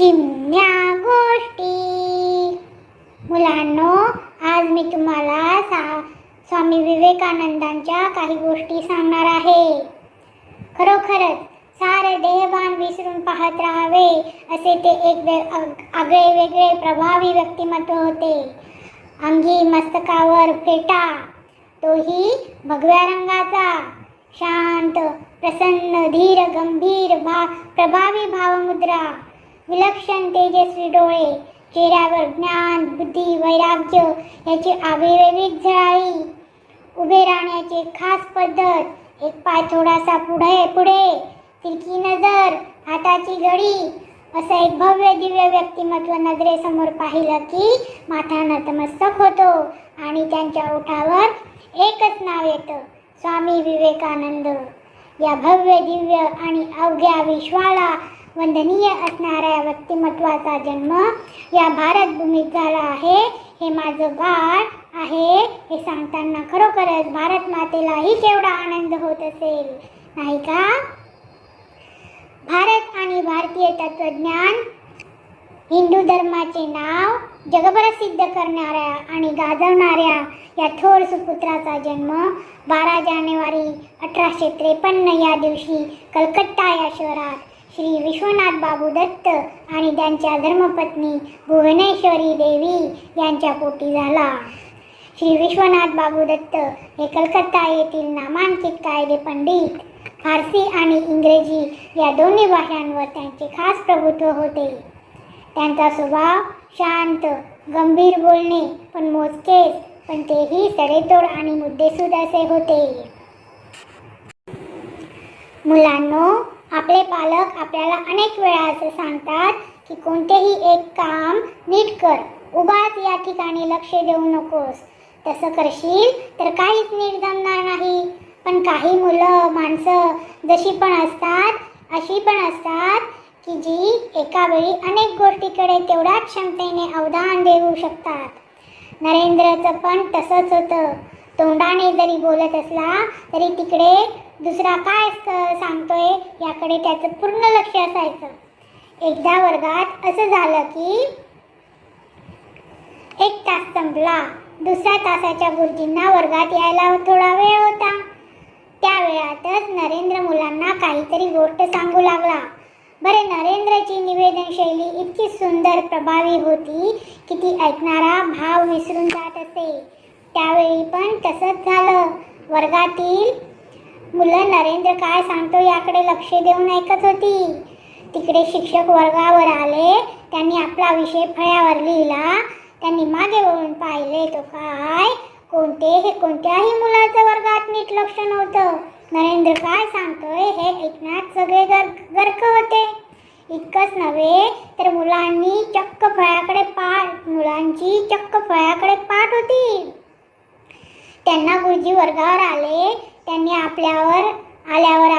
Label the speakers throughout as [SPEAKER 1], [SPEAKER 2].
[SPEAKER 1] चिमण्या गोष्टी. मुलांनो आज मी तुम्हाला सा स्वामी विवेकानंदांच्या काही गोष्टी सांगणार आहे. खरोखरच सारे देहभान विसरून पाहत राहावे असे ते एक वे आगळे वेगळे प्रभावी व्यक्तिमत्व होते. अंगी मस्तकावर फेटा तोही भगव्या रंगाचा. शांत प्रसन्न धीर गंभीर भा प्रभावी भावमुद्रा. विलक्षण तेजस्वी डोळे चेहऱ्यावर ज्ञान बुद्धी वैराग्य याची आगळीवेगळीच झळाळी उभे राहण्याची खास पद्धत एक पाय थोडासा पुढे पुढे. तिरकी नजर हाताची घडी. असं एक भव्य दिव्य व्यक्तिमत्व नजरेसमोर पाहिलं की माथा नतमस्तक होतो आणि त्यांच्या ओठावर एकच नाव येतं स्वामी विवेकानंद. या भव्य दिव्य आणि अवघ्या विश्वाला वंदनीय असणाऱ्या व्यक्तिमत्वाचा जन्म या भारतभूमीत झाला आहे. हे माझं बाळ आहे. हे सांगताना खरोखरच भारत मातेलाही केवढा आनंद होत असेल. नाही का? भारत आणि भारतीय तत्वज्ञान हिंदू धर्माचे नाव जगप्रसिद्ध करणाऱ्या आणि गाजवणाऱ्या या थोर सुपुत्राचा जन्म बारा जानेवारी अठराशे त्रेपन्न या दिवशी कलकत्ता या शहरात श्री विश्वनाथ बाबू दत्त आणि त्यांच्या धर्मपत्नी भुवनेश्वरी देवी यांच्या पोटी झाला. श्री विश्वनाथ बाबू दत्त हे कलकत्ता येथील नामांकित कायदे पंडित फारसी आणि इंग्रजी या दोन्ही भाषांवर त्यांचे खास प्रभुत्व होते. त्यांचा स्वभाव शांत गंभीर बोलणे पण मोजकेच पण तेही सडेतोड आणि मुद्देसूद असे होते. मुलांनो आपले पालक आपल्याला अनेक वेळा असे सांगतात की कोणतेही एक काम नीट कर. उगाच या ठिकाणी लक्ष देऊ नकोस. तसं करशील तर काहीच नीट जमणार नाही. पण काही मुलं माणसं जशी पण असतात अशी पण असतात की जी एका वेळी अनेक गोष्टीकडे तेवढ्याच क्षमतेने अवधान देऊ शकतात. नरेंद्रचं पण तसंच होतं. तोंडाने जरी बोलत असला तरी तिकडे दुसरा काय सांगतोय याकडे त्याचं पूर्ण लक्ष असायचं. एकदा वर्गात असं झालं की एक तास संपला. दुसऱ्या तासाच्या गुरुजींना वर्गात यायला थोडा वेळ होता. त्या वेळातच नरेंद्र मुलांना काहीतरी गोष्ट सांगू लागला. बरे नरेंद्रची निवेदन शैली इतकी सुंदर प्रभावी होती की ती ऐकणारा भाव विसरून जात असे. त्यावेळी पण तसंच झालं. वर्गातील मुलं नरेंद्र काय सांगतो याकडे लक्ष देऊन ऐकत होती. तिकडे शिक्षक वर्गावर आले. त्यांनी आपला विषय फळ्यावर लिहिला. त्यांनी मागे वळून पाहिले तो काय? कोणते हे कोणत्याही मुलाचं वर्गात नीट लक्ष नव्हतं. नरेंद्र काय सांगतोय हे ऐकण्यात सगळे गर गर्क होते. इतकंच नव्हे तर मुलांनी चक्क फळ्याकडे पाठ मुलांची चक्क फळ्याकडे पाठ होती. त्यांना गुरुजी वर्गावर आले. त्यांनी आपल्यावर आल्यावर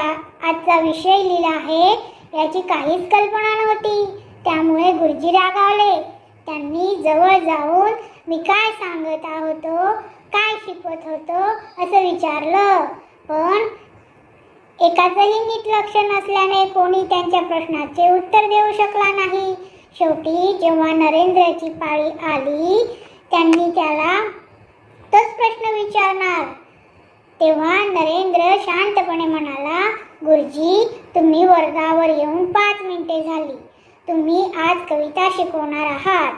[SPEAKER 1] आजचा विषय लिहिला आहे. याची काहीच कल्पना नव्हती. त्यामुळे गुरुजी रागावले. त्यांनी जवळ जाऊन मी काय सांगत होतो काय शिकवत होतो? असं विचारलं. पण एकाचंही नीट लक्ष नसल्याने कोणी त्यांच्या प्रश्नाचे उत्तर देऊ शकला नाही. शेवटी जेव्हा नरेंद्रची पाळी आली त्यांनी त्याला तोच प्रश्न विचारणार. तेव्हा नरेंद्र शांतपणे म्हणाला गुरुजी तुम्ही वर्गावर येऊन पाच मिनिटे झाली. तुम्ही आज कविता शिकवणार आहात.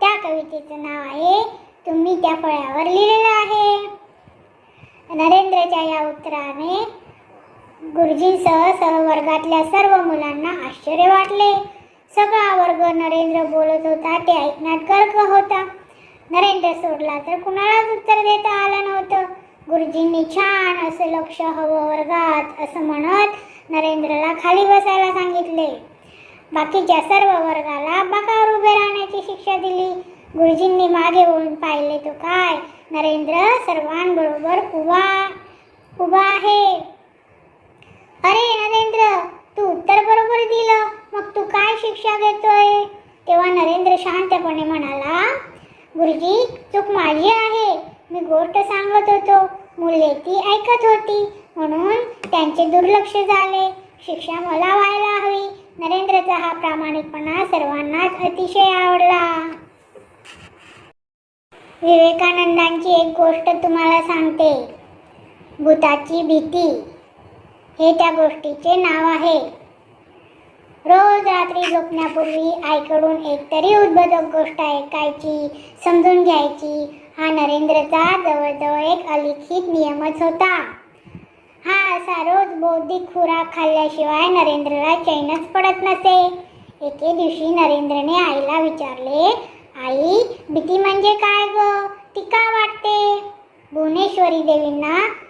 [SPEAKER 1] त्या कवितेचं नाव आहे तुम्ही त्या फळ्यावर लिहिलेलं आहे. नरेंद्रच्या या उत्तराने गुरुजींसह सह वर्गातल्या सर्व मुलांना आश्चर्य वाटले. सगळा वर्ग नरेंद्र बोलत होता ते ऐकण्यात गर्क होता. नरेंद्र सोडला तर कुणालाच उत्तर देता आलं नव्हतं. गुरुजींनी छान असं लक्ष हवं वर्गात असं म्हणत नरेंद्रला खाली बसायला सांगितले. बाकीच्या सर्व वर्गाला बाकावर उभे राहण्याची शिक्षा दिली. गुरुजींनी मागे वळून पाहिले तो काय? नरेंद्र सर्वांबरोबर उभा उभा आहे. अरे नरेंद्र तू उत्तर बरोबर दिलं. मग तू काय शिक्षा घेतोय? तेव्हा नरेंद्र शांतपणे म्हणाला गुरुजी चूक माझी आहे. मी गोष्ट सांगत होतो. मुले ती ऐकत होती. म्हणून त्यांचे दुर्लक्ष झाले. शिक्षा मला व्हायला हवी. नरेंद्रचा हा प्रामाणिकपणा सर्वांनाच अतिशय आवडला. विवेकानंदांची एक गोष्ट तुम्हाला सांगते. भूताची भीती. हे त्या गोष्टीचे नाव आहे. रोज रात्री झोपण्यापूर्वी आईकडून एकतरी उद्बोधक गोष्ट ऐकायची समजून घ्यायची. हा नरेंद्रचा जवळजवळ एक अलिखित नियमच होता. हा असा रोज बौद्धिक खुराक खाल्ल्याशिवाय नरेंद्रला चैनच पडत नसे. एके दिवशी नरेंद्रने आईला विचारले आई भीती म्हणजे काय ग? ती का वाटते? भुवनेश्वरी देवींना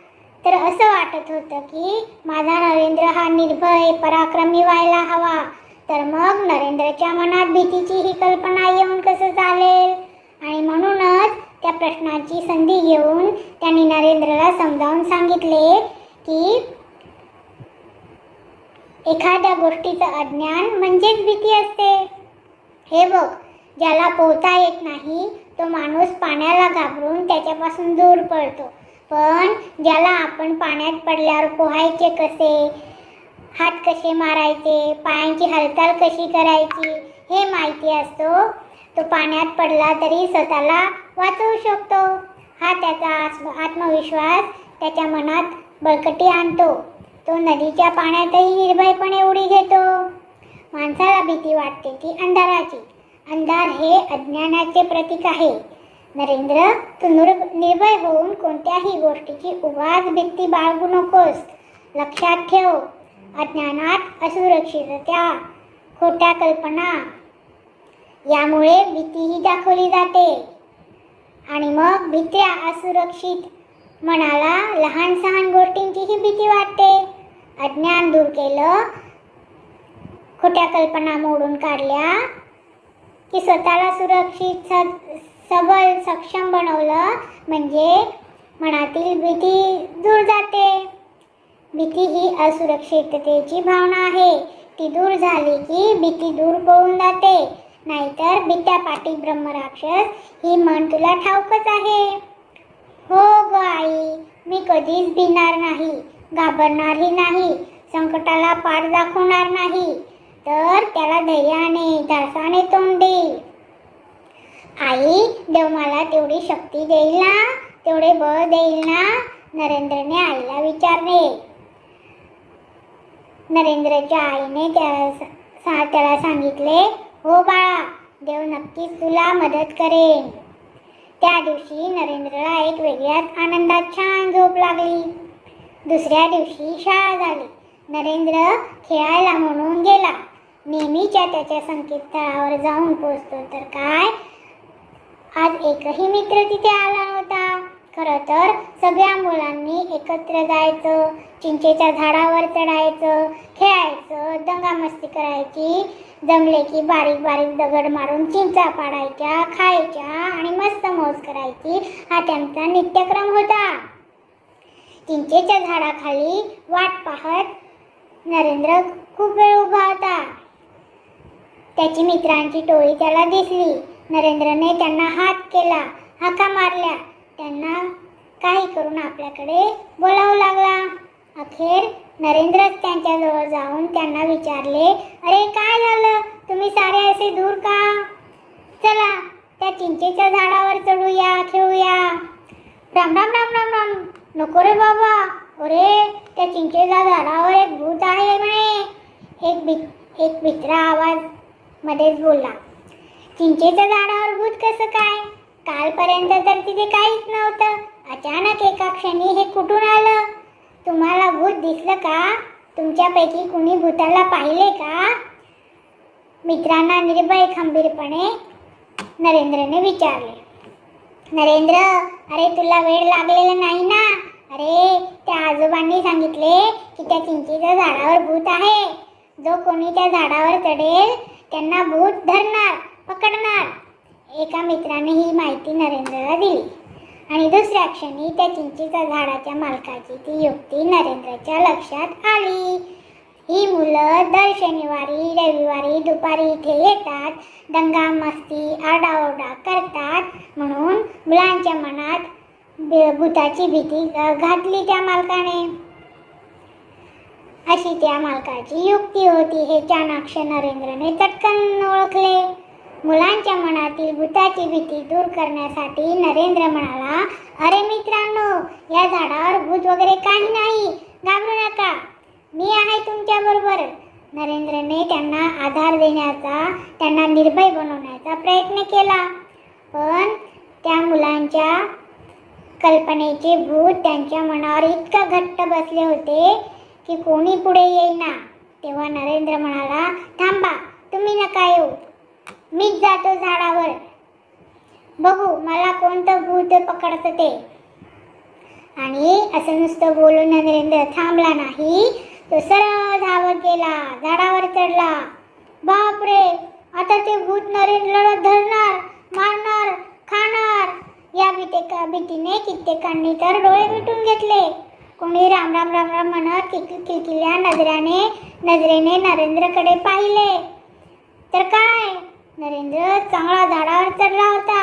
[SPEAKER 1] तर असं वाटत होतं की माझा नरेंद्र हा निर्भय पराक्रमी व्हायला हवा. तर मग नरेंद्रच्या मनात भीतीची ही कल्पना येऊन कसं चालेल? आणि म्हणूनच त्या प्रश्नाची संधी घेऊन त्यांनी नरेंद्रला समजावून सांगितले की एखाद्या गोष्टीचं अज्ञान म्हणजेच भीती असते. हे बघ ज्याला पोहता येत नाही तो माणूस पाण्याला घाबरून त्याच्यापासून दूर पडतो. पण ज्याला आपण पाण्यात पडल्यावर पोहायचे कसे? हात कसे मारायचे? पायांची हालचाल कशी करायची? हे माहिती असतो. तो पाण्यात पडला तरी स्वतःला वाचवू शकतो. हा त्याचा आत्म- आत्मविश्वास त्याच्या मनात बळकटी आणतो. तो नदीच्या पाण्यातही निर्भयपणे उडी घेतो. माणसाला भीती वाटते ती अंधाराची. अंधार हे अज्ञानाचे प्रतीक आहे. नरेंद्र तू निर्भय होऊन कोणत्याही गोष्टीची उगाच भीती बाळगू नकोस. लक्षात ठेव अज्ञानात असुरक्षितता खोट्या कल्पना. यामुळे भीतीही दाखवली जाते. आणि मग भीत्या असुरक्षित मनाला लहान सहान गोष्टींचीही भीती वाटते. अज्ञान दूर केलं खोट्या कल्पना मोडून काढल्या की स्वतःला सुरक्षित सबल सक्षम बनवलं म्हणजे मनातील भीती दूर जाते. भीती ही असुरक्षिततेची भावना आहे. ती दूर झाली की भीती दूर पळून जाते. नाहीतर भीत्या पाठी ब्रह्मराक्षस ही मन तुला ठाऊकच आहे. हो ग आई मी कधीच भिणार नाही घाबरणारही नाही संकटाला पाठ दाखवणार नाही. तर त्याला धैर्याने धासाने तोंड देईल. आई देव मला तेवढी शक्ती देईल ना? तेवढे बळ देईल ना? नरेंद्रने आईला विचारले. नरेंद्रच्या आईने त्या त्याला सांगितले हो बाळा देव नक्कीच तुला मदत करेन त्या दिवशी नरेंद्रला एक वेगळ्याच आनंदात छान झोप लागली. दुसऱ्या दिवशी शाळा झाली. नरेंद्र खेळायला म्हणून गेला. नेहमीच्या त्याच्या संकेतस्थळावर जाऊन पोचतो. तर काय? आज एकही मित्र तिथे आला नव्हता. खरं तर सगळ्या मुलांनी एकत्र जायचं चिंचेच्या झाडावर चढायचं खेळायचं दंगामस्ती करायची जमले की बारीक बारीक दगड मारून चिंचा पाडायच्या खायच्या आणि मस्त मौज करायची. हा त्यांचा नित्यक्रम होता. चिंचेच्या झाडाखाली वाट पाहत नरेंद्र खूप वेळ उभा होता. त्याची मित्रांची टोळी त्याला दिसली. नरेंद्रने त्यांना हात केला हाका मारल्या. त्यांना काही करून आपल्याकडे बोलावू लागला. अखेर नरेंद्रच त्यांच्याजवळ जाऊन त्यांना विचारले अरे काय झालं? तुम्ही सारे असे दूर का? चला त्या चिंचेच्या झाडावर चढूया खेळूया. राम राम राम राम राम. नको रे बाबा. अरे त्या चिंचेच्या झाडावर एक भूत आहे म्हणे. एक बि एक मित्रा आवाज मध्येच बोलला. चिंचेच्या झाडावर भूत कसं काय? कालपर्यंत तर तिथे काहीच नव्हतं. अचानक एका क्षणी हे कुठून आलं? तुम्हाला भूत दिसलं का? तुमच्यापैकी कुणी भूताला पाहिले का? मित्रांना निर्भय खंबीरपणे नरेंद्रने विचारले. नरेंद्र अरे तुला वेळ लागलेला नाही ना? अरे त्या आजोबांनी सांगितले की त्या चिंचेच्या झाडावर भूत आहे. जो कोणी त्या झाडावर चढेल त्यांना भूत धरणार. पकडणार. एका मित्राने ही माहिती नरेंद्रला दिली. आणि दुसऱ्या क्षणी त्या चिंचेच्या झाडाच्या मालकाची ती युक्ती नरेंद्रच्या लक्षात आली. ही मुलं दर शनिवारी रविवारी दुपारी इथे येतात. दंगा मस्ती आरडाओरडा करतात. म्हणून मुलांच्या मनात भूताची भीती घातली त्या मालकाने. अशी त्या मालकाची युक्ती होती. हे चाणाक्ष नरेंद्रने चटकन ओळखले. मुलांच्या मनातील भूताची भीती दूर करण्यासाठी नरेंद्र म्हणाला अरे मित्रांनो या झाडावर भूत वगैरे काही नाही. घाबरू नका. मी आहे तुमच्या बरोबर. नरेंद्रने त्यांना आधार देण्याचा त्यांना निर्भय बनवण्याचा प्रयत्न केला. पण त्या मुलांच्या कल्पनेचे भूत त्यांच्या मनावर इतकं घट्ट बसले होते की कोणी पुढे येईना. तेव्हा नरेंद्र म्हणाला थांबा तुम्ही नका येऊ. मीच जातो झाडावर. बघू मला कोणतं भूत पकडतं ते. आणि असं नुसतं बोलून नरेंद्र थांबला नाही. तो सरळ धावत गेला झाडावर चढला. बापरे आता ते भूत नरेंद्रला धरणार मारणार खाणार. या भीते भीतीने कित्येकांनी तर डोळे मिटून घेतले. कोणी राम राम राम राम म्हणत किलकिल्या नजराने नजरेने नरेंद्रकडे पाहिले. तर काय? नरेंद्र चांगला झाडावर चढला होता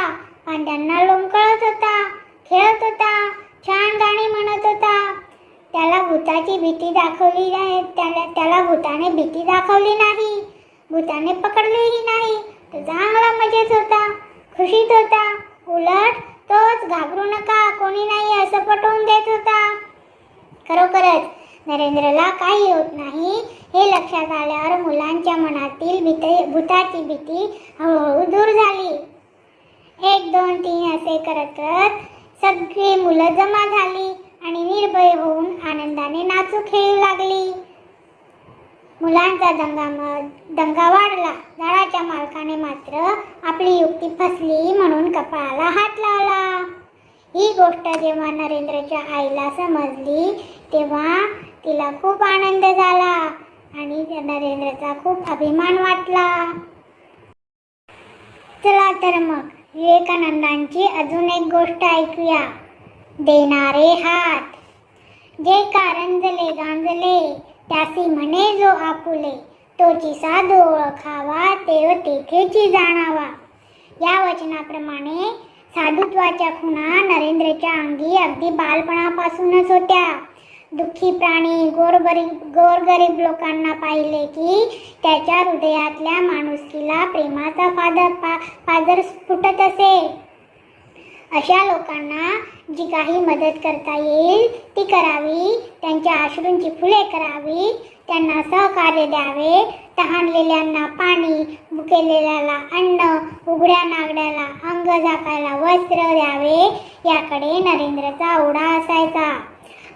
[SPEAKER 1] पांड्यांना लोंबकळत होता खेळत होता छान गाणी म्हणत होता. त्याला भूताची भीती दाखवली नाही त्याला त्याला भूताने भीती दाखवली नाही. भूताने पकडलेही नाही. तो चांगला मजेत होता खुशीत होता. उलट तोच घाबरू नका कोणी नाही असं पटवून देत होता. खरोखरच नरेंद्रला काही होत नाही हे लक्षात आल्यावर मुलांच्या मनातील भीती भूताची भीती हळूहळू दूर झाली. एक दोन तीन असे करत करत सगळी मुलं जमा झाली आणि निर्भय होऊन आनंदाने नाचू खेळू लागली. मुलांचा दंगा दंगा वाढला. झाडाच्या मालकाने मात्र आपली युक्ती फसली म्हणून कपाळाला हात लावला. ही गोष्ट जेव्हा नरेंद्रच्या आईला समजली तेव्हा तिला खूप आनंद झाला. आणि त्या नरेंद्रचा खूप अभिमान वाटला. चला तर मग विवेकानंदांची अजून एक गोष्ट ऐकूया. देणारे हात. जे कारंजले गांजले त्यासी म्हणे जो आपुले. तोची साधू ओळखावा तेव तेथेची जाणावा. या वचनाप्रमाणे साधुत्वाच्या खुणा नरेंद्रच्या अंगी अगदी बालपणापासूनच होत्या. दुःखी प्राणी गोरगरीब गोरगरीब लोकांना पाहिले की त्याच्या हृदयातल्या माणुसकीला प्रेमाचा फादर पा पादर फुटत असे. अशा लोकांना जी काही मदत करता येईल ती करावी त्यांच्या अश्रूंची फुले करावी त्यांना सहकार्य द्यावे. तहानलेल्यांना पाणी भुकेलेल्याला अन्न उघड्या नागड्याला अंग झाकायला वस्त्र द्यावे. याकडे नरेंद्रचा ओढा असायचा.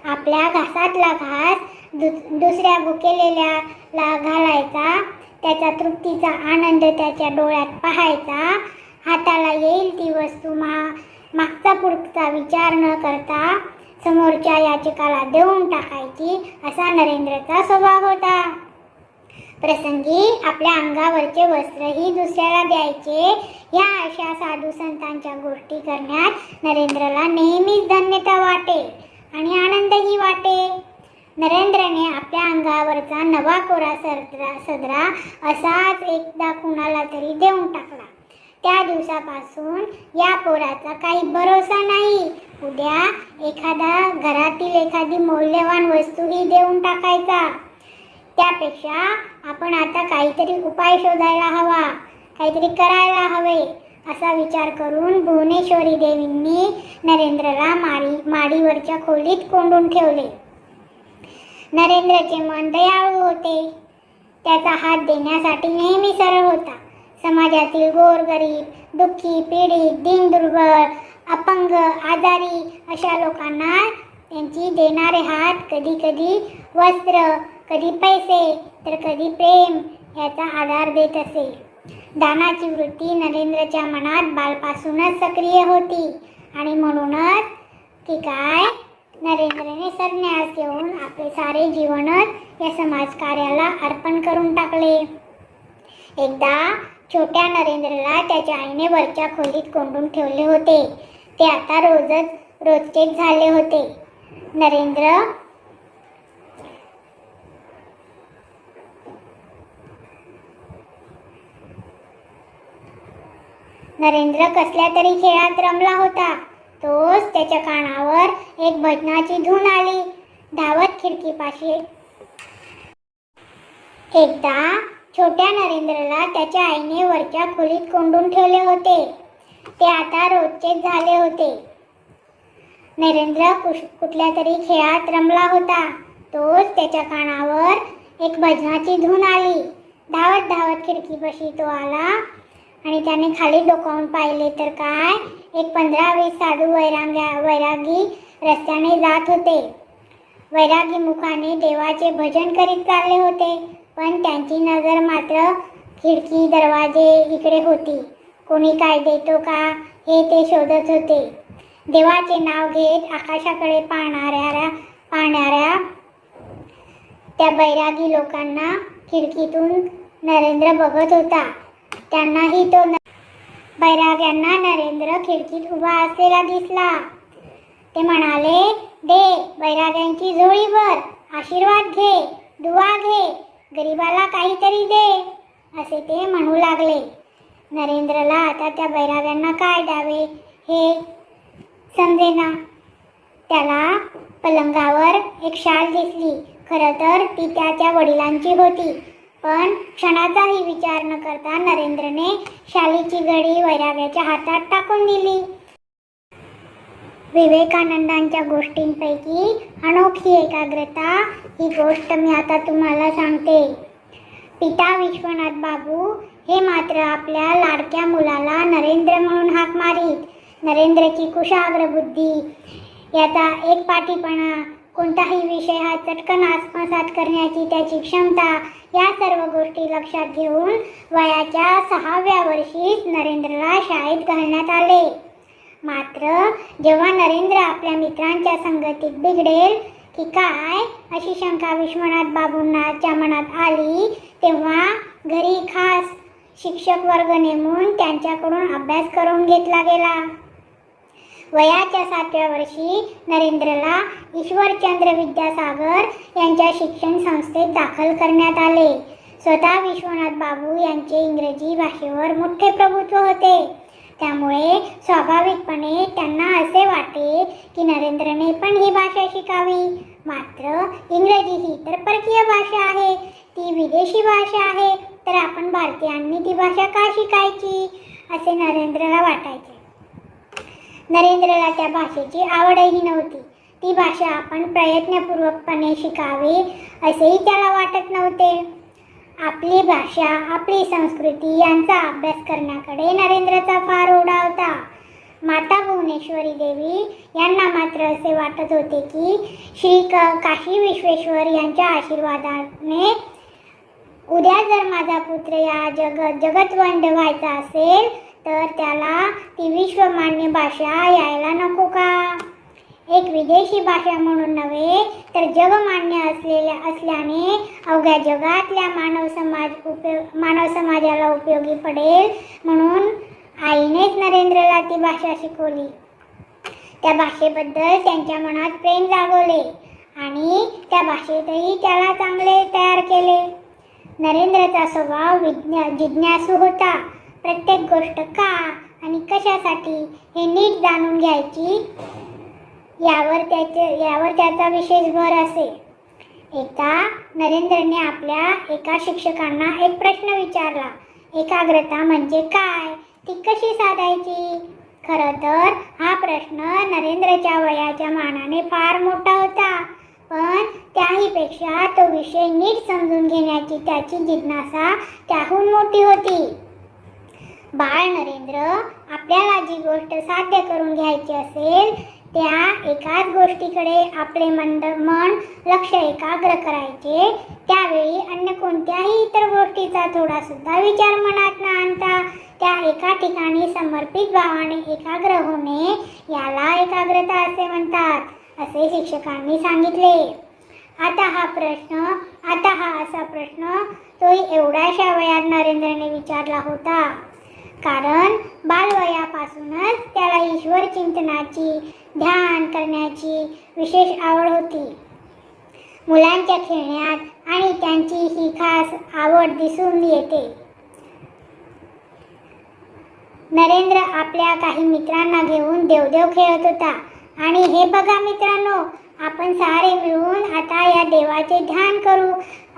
[SPEAKER 1] आपल्या घासातला घास दु दुसऱ्या भुकेलेल्याला घालायचा. त्याचा तृप्तीचा आनंद त्याच्या डोळ्यात पाहायचा. हाताला येईल ती वस्तू मा मागचा पुढचा विचार न करता समोरच्या याचिकाला देऊन टाकायची असा नरेंद्रचा स्वभाव होता. प्रसंगी आपल्या अंगावरचे वस्त्रही दुसऱ्याला द्यायचे. या अशा साधू संतांच्या गोष्टी करण्यात नरेंद्रला नेहमीच धन्यता वाटे आणि आनंदही वाटे. नरेंद्रने आपल्या अंगावरचा नवा कोरा सदरा सदरा असाच एकदा कुणाला तरी देऊन टाकला. त्या दिवसापासून या पोराचा काही भरोसा नाही. उद्या एखादा घरातील एखादी मौल्यवान वस्तूही देऊन टाकायचा. त्यापेक्षा आपण आता काहीतरी उपाय शोधायला हवा काहीतरी करायला हवे. असा विचार करून भुवनेश्वरी देवींनी नरेंद्रला मारी माडीवरच्या खोलीत कोंडून ठेवले. नरेंद्रचे मन दयाळू होते. त्याचा हात देण्यासाठी नेहमी सरळ होता. समाजातील गोरगरीब दुःखी पीडित दीनदुर्बळ अपंग आजारी अशा लोकांना त्यांची देणारे हात कधी कधी वस्त्र कधी पैसे तर कधी प्रेम याचा आधार देत असे. दानाची वृत्ती नरेंद्रच्या मनात बालपासूनच सक्रिय होती. आणि म्हणूनच की काय? नरेंद्रने संन्यास घेऊन आपले सारे जीवनच या समाजकार्याला अर्पण करून टाकले. एकदा छोट्या नरेंद्रला त्याच्या आईने वरच्या खोलीत कोंडून ठेवले होते. ते आता रोजच रोजचेच झाले होते. नरेंद्र नरेंद्र कसल्या तरी खेळात रमला होता. तोच त्याच्या कानावर एक भजनाची धून आली. धावत खिडकीपाशी. एकदा छोट्या नरेंद्रला त्याच्या आईने वरच्या खोलीत कोंडून ठेवले होते. ते आता रोजचेच झाले होते. नरेंद्र कुश कुठल्या तरी खेळात रमला होता. तोच त्याच्या कानावर एक भजनाची धून आली. धावत धावत खिडकीपाशी तो आला. आणि त्याने खाली डोकावून पाहिले तर काय? एक पंधरा वीस साधू वैराग्या वैरागी रस्त्याने जात होते. वैरागी मुखाने देवाचे भजन करीत चालले होते पण त्यांची नजर मात्र खिडकी दरवाजे इकडे होती. कोणी काय देतो का? हे ते शोधत होते. देवाचे नाव घेत आकाशाकडे पाहणाऱ्या पाहणाऱ्या त्या बैरागी लोकांना खिडकीतून नरेंद्र बघत होता. त्यांनाही तो बैराग यांना नरेंद्र खिडकीत उभा असलेला दिसला. ते म्हणाले दे बैराग्यांची झोळी भर आशीर्वाद घे दुवा घे गरिबाला काहीतरी दे असे ते म्हणू लागले. नरेंद्रला आता त्या बैराग्यांना काय द्यावे हे समजेना त्याला पलंगावर एक शाल दिसली. खरं तर ती त्याच्या वडिलांची होती. पण क्षणाचाही विचार न करता नरेंद्रने शालीची घडी वैराग्याच्या हातात टाकून दिली. विवेकानंदांच्या गोष्टींपैकी अनोखी एकाग्रता ही गोष्ट मी आता तुम्हाला सांगते. पिता विश्वनाथ बाबू हे मात्र आपल्या लाडक्या मुलाला नरेंद्र म्हणून हाक मारीत. नरेंद्रची कुशाग्र बुद्धी याचा एक पाठीपणा कोणताही विषय हा चटकन आत्मसात करण्याची त्याची क्षमता या सर्व गोष्टी लक्षात घेऊन वयाच्या सहाव्या वर्षीच नरेंद्रला शाळेत घालण्यात आले. मात्र जेव्हा नरेंद्र आपल्या मित्रांच्या संगतीत बिघडेल की काय अशी शंका विश्वनाथ बाबूंनाच्या मनात आली तेव्हा घरी खास शिक्षक वर्ग नेमून त्यांच्याकडून अभ्यास करून घेतला गेला. वयाच्या सातव्या वर्षी नरेंद्रला ईश्वरचंद्र विद्यासागर यांच्या शिक्षण संस्थेत दाखल करण्यात आले. स्वतः विश्वनाथ बाबू यांचे इंग्रजी भाषेवर मोठे प्रभुत्व होते. त्यामुळे स्वाभाविकपणे त्यांना असे वाटे की नरेंद्रने पण ही भाषा शिकावी. मात्र इंग्रजी ही तर परकीय भाषा आहे. ती विदेशी भाषा आहे. तर आपण भारतीयांनी ती भाषा का शिकायची? असे नरेंद्रला वाटायचे. नरेंद्रला त्या भाषेची आवडही नव्हती. ती भाषा आपण प्रयत्नपूर्वकपणे शिकावी असेही त्याला वाटत नव्हते. आपली भाषा आपली संस्कृती यांचा अभ्यास करण्याकडे नरेंद्रचा फार ओढा होता. माता भुवनेश्वरी देवी यांना मात्र असे वाटत होते की श्री क काशी विश्वेश्वर यांच्या आशीर्वादाने उद्या जर माझा पुत्र या जग जगतवंद व्हायचा असेल तर त्याला ती विश्वमान्य भाषा यायला नको का? एक विदेशी भाषा म्हणून नव्हे तर जगमान्य असलेल्या असल्याने अवघ्या जगातल्या मानव समाज उपयोग मानव समाजाला उपयोगी पडेल म्हणून आईनेच नरेंद्रला ती भाषा शिकवली. त्या भाषेबद्दल त्यांच्या मनात प्रेम जागवले आणि त्या भाषेतही त्याला चांगले तयार केले. नरेंद्रचा स्वभाव विज्ञा जिज्ञासू होता. प्रत्येक गोष्ट का आणि कशासाठी हे नीट जाणून घ्यायची? यावर त्याचे यावर त्याचा विशेष भर असे एकदा नरेंद्रने आपल्या एका शिक्षकांना एक प्रश्न विचारला. एकाग्रता म्हणजे काय? ती कशी साधायची? खरं तर हा प्रश्न नरेंद्रच्या वयाच्या मानाने फार मोठा होता. पण त्याहीपेक्षा तो विषय नीट समजून घेण्याची त्याची जिज्ञासा त्याहून मोठी होती. बाळ नरेंद्र आपल्याला जी गोष्ट साध्य करून घ्यायची असेल त्या एकाच गोष्टीकडे आपले मंड मन लक्ष एकाग्र करायचे. त्यावेळी अन्य कोणत्याही इतर गोष्टीचा थोडा सुद्धा विचार मनात न आणता त्या एका ठिकाणी समर्पित भावाने एकाग्र होणे याला एकाग्रता असे म्हणतात असे शिक्षकांनी सांगितले. आता हा प्रश्न आता हा असा प्रश्न तोही एवढ्याशा वयात नरेंद्रने विचारला होता. कारण बालवयापासूनच त्याला ईश्वर चिंतनाची ध्यान करण्याची विशेष आवड होती. मुलांच्या खेळण्यात आणि त्यांची ही खास आवड दिसून येते. नरेंद्र आपल्या काही मित्रांना घेऊन देवदेव खेळत होता. आणि हे बघा मित्रांनो आपण सारे मिळून आता या देवाचे ध्यान करू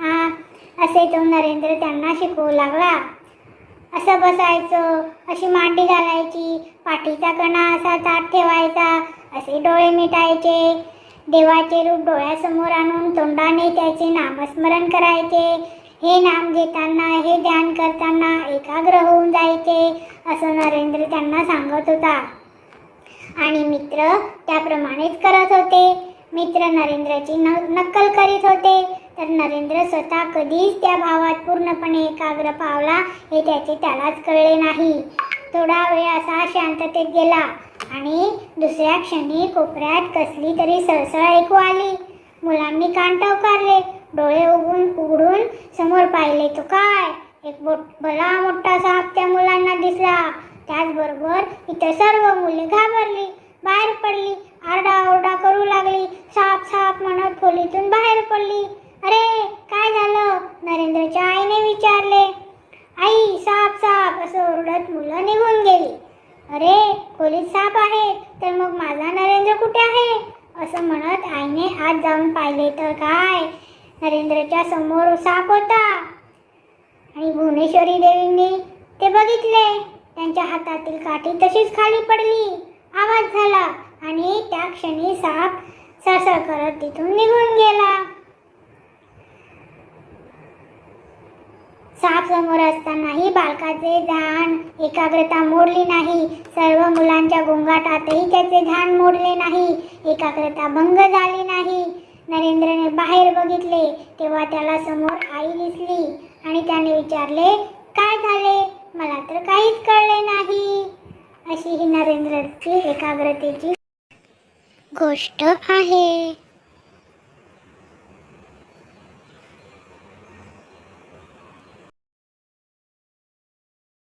[SPEAKER 1] आ, असे तो नरेंद्र त्यांना शिकवू लागला. असं बसायचं अशी मांडी घालायची पाठीचा कणा असा ताट ठेवायचा असे डोळे मिटायचे. देवाचे रूप डोळ्यासमोर आणून तोंडाने त्याचे नामस्मरण करायचे. हे नाम घेताना हे ध्यान करताना एकाग्र होऊन जायचे असं नरेंद्र त्यांना सांगत होता. आणि मित्र त्याप्रमाणेच करत होते. मित्र नरेंद्रची न नक्कल करीत होते. तर नरेंद्र स्वतः कधीच त्या भावात पूर्णपणे एकाग्र पावला हे त्याचे त्यालाच कळले नाही. थोडा वेळ असा शांततेत गेला आणि दुसऱ्या क्षणी कोपऱ्यात कसली तरी सळसळ ऐकू आली. मुलांनी कान टवकारले. डोळे उघडून उघडून समोर पाहिले तो काय? एक मोठ भला मोठा साप त्या मुलांना दिसला. त्याचबरोबर इतर सर्व मुले घाबरली बाहेर पडली आरडाओरडा करू लागली. साप साप म्हणत खोलीतून बाहेर पडली. अरे काय झालं? नरेंद्रच्या आईने विचारले. आई साप साप असं ओरडत मुलं निघून गेली. अरे खोलीत साप आहे तर मग माझा नरेंद्र कुठे आहे? असं म्हणत आईने आत जाऊन पाहिले तर काय? नरेंद्रच्या समोर साप होता. आणि भुवनेश्वरी देवींनी ते बघितले. त्यांच्या हातातील काठी तशीच खाली पडली. आवाज झाला आणि त्या क्षणी साप सळसळ करत तिथून निघून गेला साप समोर असतानाही बालकाचे ध्यान एकाग्रता मोडली नाही. सर्व मुलांच्या गोंगाटातही त्याचे ध्यान मोडले नाही. एकाग्रता भंग झाली नाही. नरेंद्रने बाहेर बघितले तेव्हा त्याला समोर आई दिसली आणि त्याने विचारले काय झाले? मला तर काहीच कळले नाही. अशी ही नरेंद्रची एकाग्रतेची गोष्ट आहे.